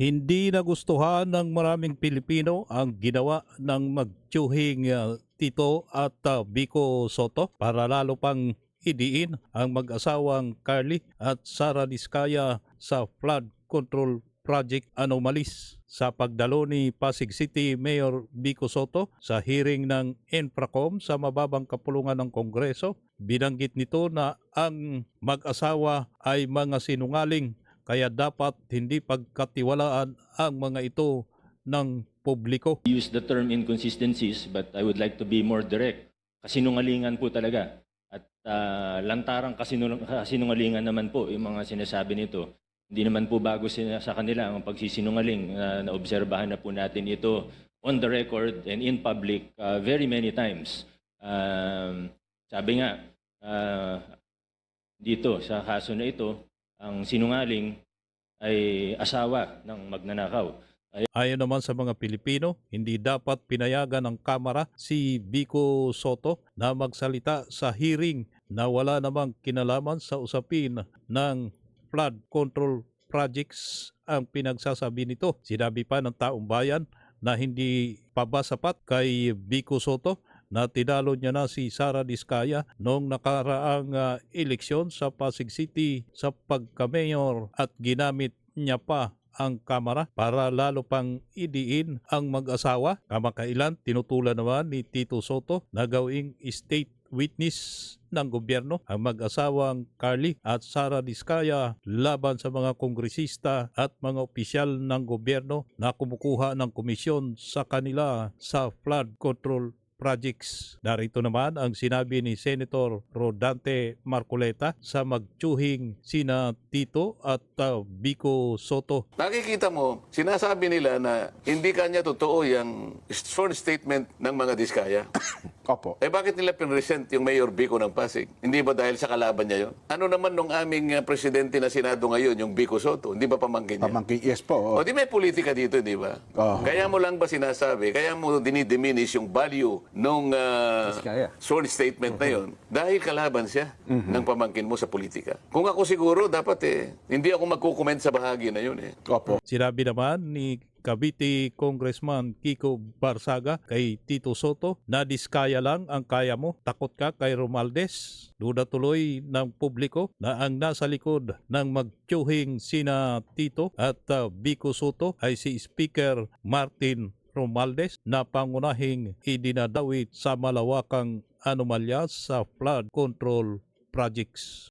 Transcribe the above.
Hindi nagustuhan ng maraming Pilipino ang ginawa ng magtsuhing uh, Tito at uh, Vico Soto para lalo pang idiin ang mag-asawang Carly at Sara Diskaya sa flood control project anomalies sa pagdalo ni Pasig City Mayor Vico Soto sa hearing ng Infracom sa mababang kapulungan ng Kongreso. Binanggit nito na ang mag-asawa ay mga sinungaling kaya dapat hindi pagkatiwalaan ang mga ito ng publiko. use the term inconsistencies, but I would like to be more direct. Kasinungalingan po talaga. At ah, lantarang kasinung- kasinungalingan naman po yung mga sinasabi nito. Hindi naman po bago sina- sa kanila ang pagsisinungaling. na naobserbahan na po natin ito on the record and in public ah, very many times. Um, sabi nga, ah, dito sa kaso na ito, ang sinungaling ay asawa ng magnanakaw. Ayon naman sa mga Pilipino, hindi dapat pinayagan ng Kamara si Vico Soto na magsalita sa hearing na wala namang kinalaman sa usapin ng flood control projects ang pinagsasabi nito. Sinabi pa ng taong bayan na hindi pa ba sapat kay Vico Soto na tinalo niya na si Sara Diskaya noong nakaraang ah, eleksyon sa Pasig City sa pagka-mayor at ginamit niya pa ang kamera para lalo pang idiin ang mag-asawa. Kamakailan, tinutulan naman ni Tito Soto na gawing state witness ng gobyerno ang mag-asawang Carly at Sara Diskaya laban sa mga kongresista at mga opisyal ng gobyerno na kumukuha ng komisyon sa kanila sa flood control projects. Narito naman ang sinabi ni Senator Rodante Marcoleta sa magtsuhing sina Tito at uh, Vico Soto Nakikita mo, sinasabi nila na hindi kanya totoo yung sworn statement ng mga diskaya. Opo. eh bakit nila pinresent yung Mayor Bico ng Pasig? Hindi ba dahil sa kalaban niya yon? Ano naman nung aming uh, presidente na Senado ngayon, yung Bico Soto? Hindi ba pamangkin niya? Pamangkin, yes po. O oo. di may politika dito, di ba? Oo. Kaya mo lang ba sinasabi, kaya mo dinidiminish yung value nung uh, sworn statement na yon dahil kalaban siya ng pamangkin mo sa politika. Kung ako siguro, dapat eh, hindi ako magkukomment sa bahagi na yun eh. Opo. Sinabi naman ni Cavite Congressman Kiko Barsaga kay Tito Soto na diskaya lang ang kaya mo. Takot ka kay Romaldes. Duda tuloy ng publiko na ang nasa likod ng magtsuhing sina Tito at uh, Vico Soto ay si Speaker Martin Romaldes na pangunahing idinadawit sa malawakang anomalya sa flood control projects.